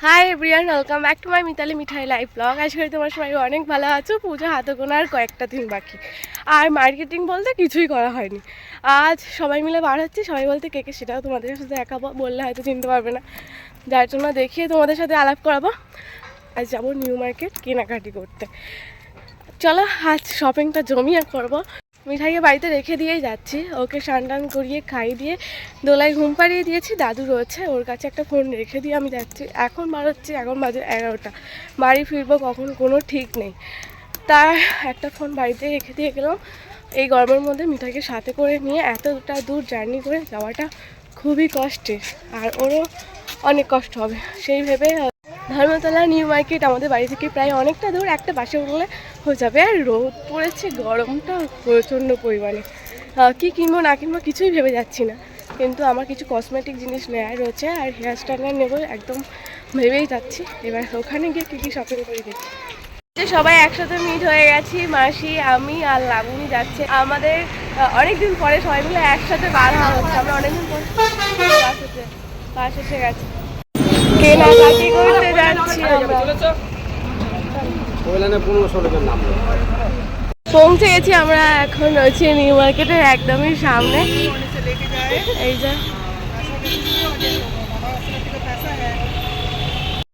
Hi everyone welcome back to my Mitali Mithai life vlog আজ করে তোমার সবাই অনেক ভালো আছো পুজো হাতে গোনার কয়েকটা দিন বাকি আর মার্কেটিং বলতে কিছুই করা হয়নি আজ সবাই মিলে বার হচ্ছে সবাই বলতে কে কে সেটাও তোমাদের সাথে দেখাবো বললে হয়তো চিনতে পারবে না যার জন্য দেখিয়ে তোমাদের সাথে আলাপ করাবো আজ যাব নিউ মার্কেট কেনাকাটি করতে চলো আজ শপিংটা জমিয়ে করব মিঠাইকে বাড়িতে রেখে দিয়েই যাচ্ছি। ওকে স্নান টান করিয়ে খাইয়ে দিয়ে দোলায় ঘুম পাড়িয়ে দিয়েছি। দাদু রয়েছে, ওর কাছে একটা ফোন রেখে দিয়ে আমি যাচ্ছি। এখন হচ্ছে এখন বাজে এগারোটা। বাড়ি ফিরবো কখন কোনো ঠিক নেই। তার একটা ফোন বাড়িতে রেখে দিয়ে গেলাম। এই গরমের মধ্যে মিঠাইকে সাথে করে নিয়ে এতটা দূর জার্নি করে যাওয়াটা খুবই কষ্টের। আর ওরও অনেক কষ্ট হবে। সেই ভেবে ধর্মতলা নিউ মার্কেট আমাদের বাড়ি থেকে প্রায় অনেকটা দূর, একটা বাসে উঠলে হয়ে যাবে। আর রোদ পড়েছে, গরমটা প্রচণ্ড পরিমাণে। কী কিনবো, না কিনবো কিছুই ভেবে যাচ্ছি না। কিন্তু আমার কিছু কসমেটিক জিনিস নেওয়ার রয়েছে, আর হেয়ার স্টাইলার নেব একদম ভেবেই যাচ্ছি। এবার ওখানে গিয়ে কী কী শপিং করে দেখি। সবাই একসাথে মিট হয়ে গেছি, মাসি, আমি আর লাবণী যাচ্ছে। আমাদের অনেক দিন পরে সবাই মিলে একসাথে বার হওয়া হচ্ছে আমরা অনেকদিন পর বাস এসে গেছে। কেনাকাটি করতে যাচ্ছি পৌঁছে গেছি আমরা এখন রয়েছি নিউ মার্কেটের একদমই সামনে। এই যে।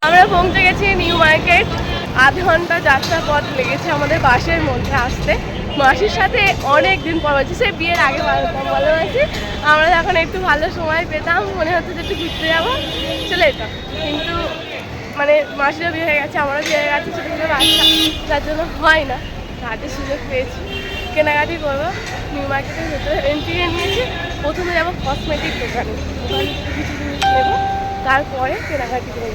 আমরা পৌঁছে গেছি নিউ মার্কেট। আধ ঘণ্টা যাত্রা পথ লেগেছে আমাদের বাসের মধ্যে আসতে। মাসির সাথে অনেক দিন পর হচ্ছে সে বিয়ের আগে বলো মাসি আমরা যখন একটু ভালো সময় পেতাম মনে হতো যে একটু ঘুরতে যাব। চলে যেতাম কিন্তু মানে মাসিরও বিয়ে হয়ে গেছে, আমারও বিয়ে হয়ে গেছে, ছোটো ছোটো যার জন্য হয় না। হাতে সুযোগ পেয়েছি। কেনাকাটি করব নিউ মার্কেটের ভেতরে এন্ট্রি নিয়েছি। প্রথমে যাব কসমেটিক দোকানে। থেকে কিছু জিনিস নেব, তারপরে কেনাকাটি করব।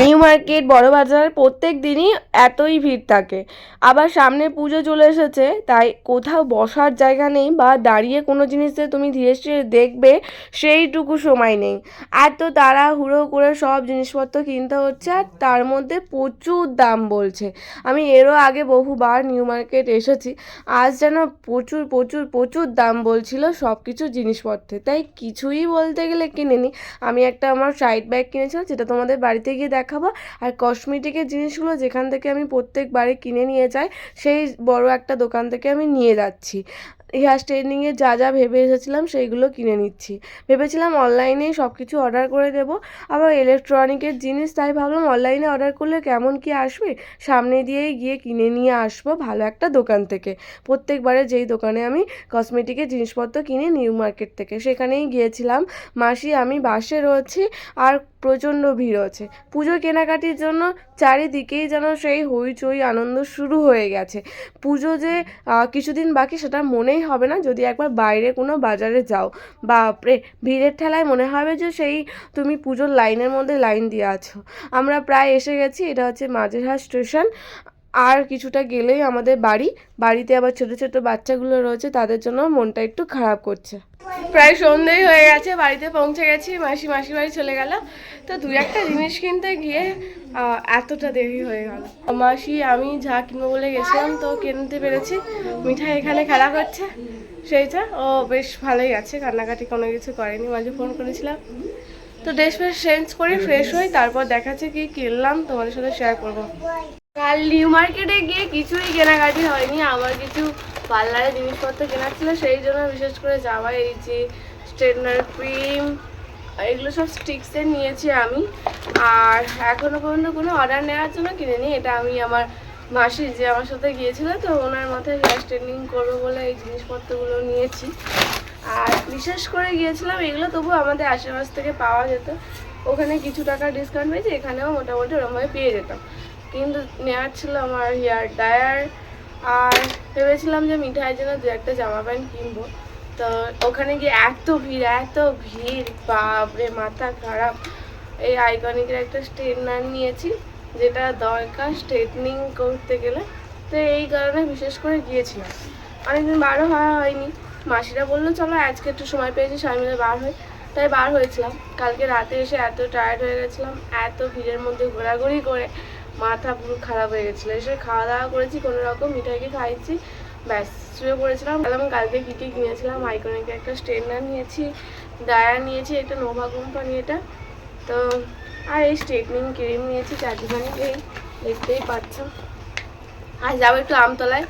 নিউ মার্কেট, বড় বাজার, প্রত্যেক দিনই এতই ভিড় থাকে। আবার সামনে পুজো চলে এসেছে, তাই কোথাও বসার জায়গা নেই বা দাঁড়িয়ে কোনো জিনিসে তুমি ধীরে ধীরে দেখবে সেইটুকু সময় নেই। এত তাড়াহুড়ো করে সব জিনিসপত্র কিনতে হচ্ছে, আর তার মধ্যে প্রচুর দাম বলছে। আমি এরও আগে বহুবার নিউ মার্কেট এসেছি, আজ যেন প্রচুর প্রচুর প্রচুর দাম বলছিল সব কিছু জিনিসপত্রে। তাই কিছুই বলতে গেলে কিনে নি আমি একটা আমার সাইড ব্যাগ কিনেছিলাম যেটা তোমাদের বাড়িতে গিয়ে দেখাবো। আর কসমেটিকের জিনিসগুলো যেখান থেকে আমি প্রত্যেকবারে কিনে নিয়ে যাই, সেই বড় একটা দোকান থেকে আমি নিয়ে যাচ্ছি। হেয়ার স্ট্রেটনিংয়ের যা যা ভেবে এসেছিলাম সেইগুলো কিনে নিচ্ছি। ভেবেছিলাম অনলাইনেই সব কিছু অর্ডার করে দেব। আবার ইলেকট্রনিকের জিনিস তাই ভাবলাম অনলাইনে অর্ডার করলে কেমন কি আসবে? সামনে দিয়েই গিয়ে কিনে নিয়ে আসব ভালো একটা দোকান থেকে। প্রত্যেকবারে যেই দোকানে আমি কসমেটিকের জিনিসপত্র কিনি নিউ মার্কেট থেকে, সেখানেই গিয়েছিলাম। মাসি, আমি বাসে রয়েছি আর প্রচণ্ড ভিড় হচ্ছে। পুজো কেনাকাটির জন্য চারিদিকেই যেন সেই হইচই আনন্দ শুরু হয়ে গেছে। পুজো যে কিছুদিন বাকি সেটা মনেই হবে না। যদি একবার বাইরে কোনো বাজারে যাও বাপরে ভিড়ের ঠেলায় মনে হবে যে সেই তুমি পুজোর লাইনের মধ্যে লাইন দিয়ে আছো। আমরা প্রায় এসে গেছি, এটা হচ্ছে মাঝেরহাট স্টেশন। আর কিছুটা গেলেই আমাদের বাড়ি। বাড়িতে আবার ছোট ছোট বাচ্চাগুলো রয়েছে, তাদের জন্য মনটা একটু খারাপ করছে। প্রায় সন্ধেই হয়ে গেছে, বাড়িতে পৌঁছে গেছি, মাসি মাসি বাড়ি চলে গেল তো দুই একটা জিনিস কিনতে গিয়ে এতটা দেরি হয়ে গেল। মাসি, আমি যা কিনবো বলে গেছিলাম, তো কিনতে পেরেছি। মিঠাই এখানে খেলা করছে, সেইটা। ও বেশ ভালোই আছে, কান্নাকাটি কোনো কিছু করেনি, মাঝে ফোন করেছিলাম। তো ড্রেস ফ্রেস চেঞ্জ করে ফ্রেশ হই, তারপর দেখাচ্ছে কি কিনলাম, তোমাদের সাথে শেয়ার করব। কাল নিউ মার্কেটে গিয়ে কিছুই কেনাকাটি হয়নি আমার কিছু পার্লারের জিনিসপত্র কেনার ছিল, সেই জন্য বিশেষ করে যাওয়া এই যে স্ট্রেটনার ক্রিম, এগুলো সব স্টিক্সের নিয়েছি আমি। আর এখনও পর্যন্ত কোনো অর্ডার নেওয়ার জন্য কিনিনি, এটা আমি আমার মাসি যে আমার সাথে গিয়েছিল, তো ওনার মাথায় হেয়ার স্ট্রেটনিং করব বলে এই জিনিসপত্রগুলো নিয়েছি। আর বিশেষ করে গিয়েছিলাম, এগুলো তবু আমাদের আশেপাশ থেকে পাওয়া যেত। ওখানে কিছু টাকা ডিসকাউন্ট পেয়েছে, এখানেও মোটামুটি ওরমভাবে পেয়ে যেতাম। কিন্তু নেওয়ার ছিল আমার হেয়ার ডায়ার আর ভেবেছিলাম যে মিঠাইয়ের জন্য দু একটা জামা প্যান্ট কিনবো। তো ওখানে গিয়ে এত ভিড় এত ভিড়, বাপরে, মাথা খারাপ। এই আইকনিকের একটা স্ট্রেটনার নিয়েছি, যেটা দরকার স্ট্রেটনিং করতে গেলে। তো এই কারণে বিশেষ করে গিয়েছিলাম। অনেকদিন বারও হওয়া হয়নি। মাসিরা বলল, চলো আজকে একটু সময় পেয়েছি, সবাই মিলে বার হই। তাই বার হয়েছিলাম। কালকে রাতে এসে এত টায়ার্ড হয়ে গেছিলাম, এত ভিড়ের মধ্যে ঘোরাঘুরি করে মাথা পুরো খারাপ হয়ে গেছিল। এসে খাওয়া দাওয়া করেছি, কোনো রকম মিঠাইকে খাইছি। ব্যাস, শুয়ে পড়েছিলাম। এবং কালকে কী কী কিনেছিলাম আইকনিকে একটা স্ট্রেটনার নিয়েছি ডায়ার নিয়েছি, একটা নোভা কোম্পানি এটা। তো, আর এই স্ট্রেটনিং ক্রিম নিয়েছি চারটিখানি এই, দেখতেই পাচ্ছ। আর যাব একটু আমতলায়।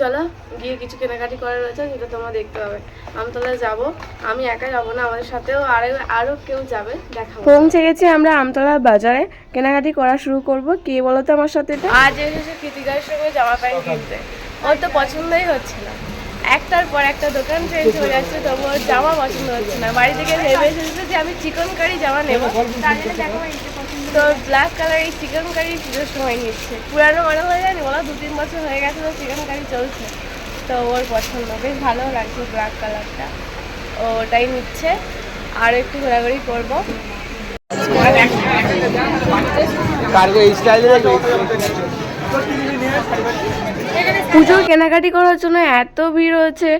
চলো গিয়ে কিছু কেনাকাটি করার রয়েছে যেটা তোমরা দেখতে পাবে। আমতলায় যাব। আমি একা যাব না আমাদের সাথেও আরও আরও কেউ যাবে দেখাবো। পৌঁছে গেছি আমরা আমতলা বাজারে। কেনাকাটি করা শুরু করব। কে বলো তো আমার সাথে আজ এসেছে কৃতিকার সঙ্গে জামা প্যান্ট কিনতে। ওর তো পছন্দই হচ্ছে না। একটার পর একটা দোকান চেঞ্জ হয়ে যাচ্ছে তবু ওর জামা পছন্দ হচ্ছে না। বাড়ি থেকে ভেবে এসেছে যে আমি চিকন কারি জামা নেব। তার জন্য দেখো। তো ব্ল্যাক কালার এই চিকেন কারি পুজোর সময় নিচ্ছে। পুরানো মনে হয়ে যায়নি, বলো দু তিন বছর হয়ে গেছে তো চিকেন কারি চলছে। তো ওর পছন্দ, বেশ ভালো লাগছে ব্ল্যাক কালারটা ওটাই নিচ্ছে। আর একটু ঘোরাঘুরি করব। কার্গো স্টাইলে পুজোর কেনাকাটি করার জন্য এত ভিড় হচ্ছে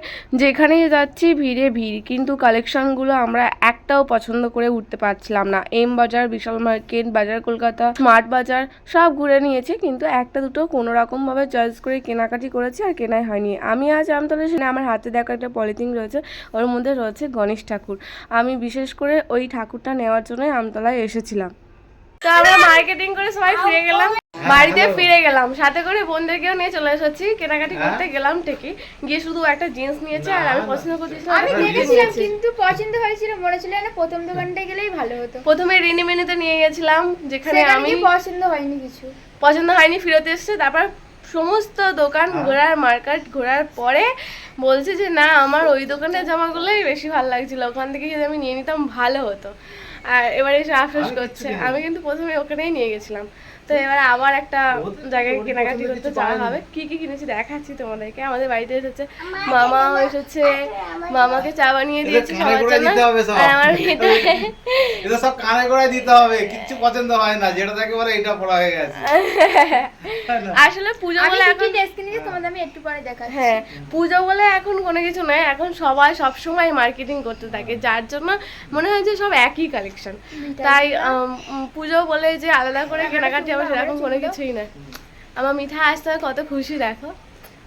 যেখানেই যাচ্ছি ভিড়ে ভিড়। কিন্তু কালেকশনগুলো আমরা একটাও পছন্দ করে উঠতে পারছিলাম না। এম বাজার, বিশাল মার্কেট, বাজার কলকাতা, স্মার্ট বাজার সব ঘুরে নিয়েছি, কিন্তু একটা দুটো কোনো রকমভাবে চয়েস করে কেনাকাটি করেছি আর কেনাই হয়নি। আমি আজ আমতলা শুনে আমার হাতে দেখা একটা পলিথিন রয়েছে, ওর মধ্যে রয়েছে গণেশ ঠাকুর। আমি বিশেষ করে ওই ঠাকুরটা নেওয়ার জন্যই আমতলায় এসেছিলাম। তো আমরা মার্কেটিং করে সবাই ফিরে গেলাম। বাড়িতে ফিরে গেলাম। সাথে করে বোনদেরকেও নিয়ে চলে এসেছি। কেনাকাটি করতে গেলাম ঠিকই। গিয়ে শুধু একটা জিন্স নিয়েছে আর আমি পছন্দ করতেছিলাম আমি দেখেছিলাম কিন্তু পছন্দ হয়েছিল মনে ছিল না প্রথম দোকানটায় গেলেই ভালো হতো। প্রথমে রিনি মেনিতে নিয়ে গেছিলাম যেখানে আমি পছন্দ হয়নি কিছু। পছন্দ হয়নি ফেরত এসছে। তারপর সমস্ত দোকান ঘোরার মার্কেট ঘোরার পরে বলছে যে না আমার ওই দোকানের জামাগুলোই বেশি ভালো লাগছিল। ওখান থেকে যদি আমি নিয়ে নিতাম ভালো হতো। আর এবারে এসে আফসোস করছে। আমি কিন্তু প্রথমে ওখানেই নিয়ে গেছিলাম। তো এবারে আবার একটা জায়গায় কেনাকাটি করতে যাওয়া হবে। কি কি কিনেছি দেখাচ্ছি তোমাদেরকে। আমাদের বাড়িতে এসেছে মামা এসেছে মামাকে চা বানিয়ে দিয়েছি সবার জন্য। আর আমার এটা সব কানে করে দিতে হবে কিচ্ছু পছন্দ হয় না যেটা থাকে বলে এটা পড়া হয়ে গেছে। আসলে পুজো বলে এখন তোমাদের আমি একটু পরে দেখাচ্ছি। হ্যাঁ পুজো বলে এখন কোনো কিছু নয় এখন সবাই সব সময় মার্কেটিং করতে থাকে যার জন্য মনে হয় যে সব একই কালেকশন তাই পুজো বলে যে আলাদা করে কেনাকাটি হবে সেরকম কোনো কিছুই না। আমার মিঠা আসতে কত খুশি দেখো।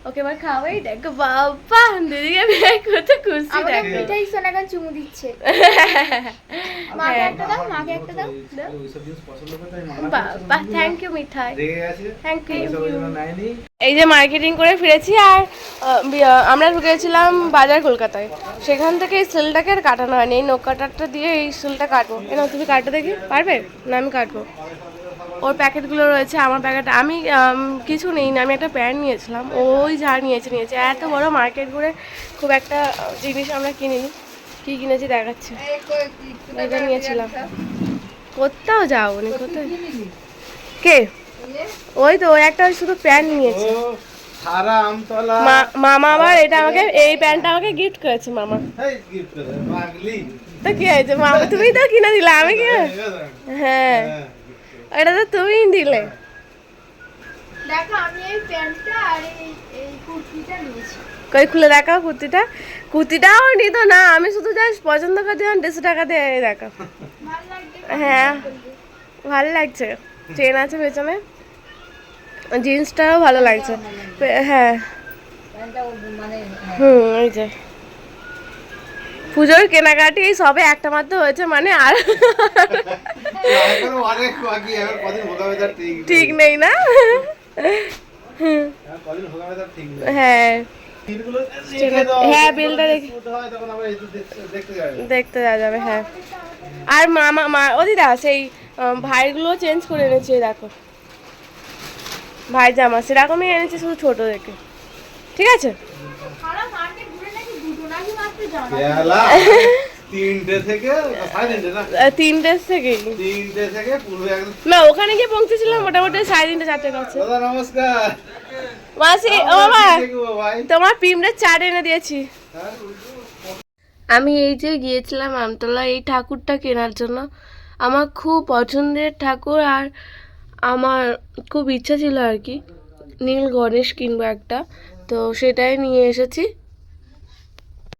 ওকে এবার খাওয়াই দেখো বাবা দিদিকে বিয়ে কত খুশি দেখো। মিঠাই চুমু দিচ্ছে। মাকে একটা দাও মাকে একটা দাও বাবা thank you Mithai thank you এই যে মার্কেটিং করে ফিরেছি আর আমরা ঢুকেছিলাম বাজার কলকাতায়। সেখান থেকে এই সিলটাকে আর কাটানো হয়নি। এই নখ কাটারটা দিয়ে এই সিলটা কাটবো। কেন তুমি কাটো দেখি পারবে? না আমি কাটবো। ওর প্যাকেটগুলো রয়েছে আমার প্যাকেট। আমি কিছু নেই না আমি একটা প্যান্ট নিয়েছিলাম ওই যা নিয়েছে নিয়েছে। এত বড় মার্কেট ঘুরে খুব একটা জিনিস আমরা কিনিনি। কি কিনেছি দেখাচ্ছে। এটা নিয়েছিলাম। কোথাও যাও নি কোথায়? কে? ওই তো ওই একটা শুধু প্যান্ট নিয়েছে। মামা আবার এটা আমাকে এই প্যান্টটা আমাকে গিফট করেছে মামা। তো কি হয়েছে মামা? তুমি তো কিনে দিলে আমি কি হ্যাঁ। হ্যাঁ। এটা তো তুমিই দিলে। দেখো আমি এই প্যান্টটা আর এই কুর্তিটা নিয়েছি। কই খুলে দেখাও কুর্তিটা। কুর্তিটাও নিত না আমি শুধু জাস্ট পছন্দ করছিলাম দেড়শো টাকা দিয়ে দেখো। হ্যাঁ ভালো লাগছে। চেন আছে পেছনে। জিন্সটাও ভালো লাগছে। হ্যাঁ। হুম এই যে। পুজোর কেনাকাটি সবে একটা মাত্র হয়েছে মানে আর ঠিক নেই। না? হ্যাঁ। হ্যাঁ, বিলটা হয় তো দেখতে- যাওয়া যাবে হ্যাঁ। আর মামা মা ও দিদা সেই ভাইগুলো চেঞ্জ করে এনেছি দেখো। ভাই জামা সেরকমই এনেছি শুধু ছোট দেখে। ঠিক আছে? তিনটে থেকে তিনটে না? তিনটে থেকে। পুরো না ওখানে গিয়ে পৌঁছেছিলাম মোটামুটি সাড়ে তিনটে চারটে কাছে দাদা নমস্কার। মাসি ও বাবা ভাই। তোমার পিমড়ের চাট এনে দিয়েছি। হ্যাঁ? আমি এই যে গিয়েছিলাম আমতলা এই ঠাকুরটা কেনার জন্য। আমার খুব পছন্দের ঠাকুর আর আমার খুব ইচ্ছা ছিল আর কি। নীল গণেশ কিনবো একটা। তো সেটাই নিয়ে এসেছি।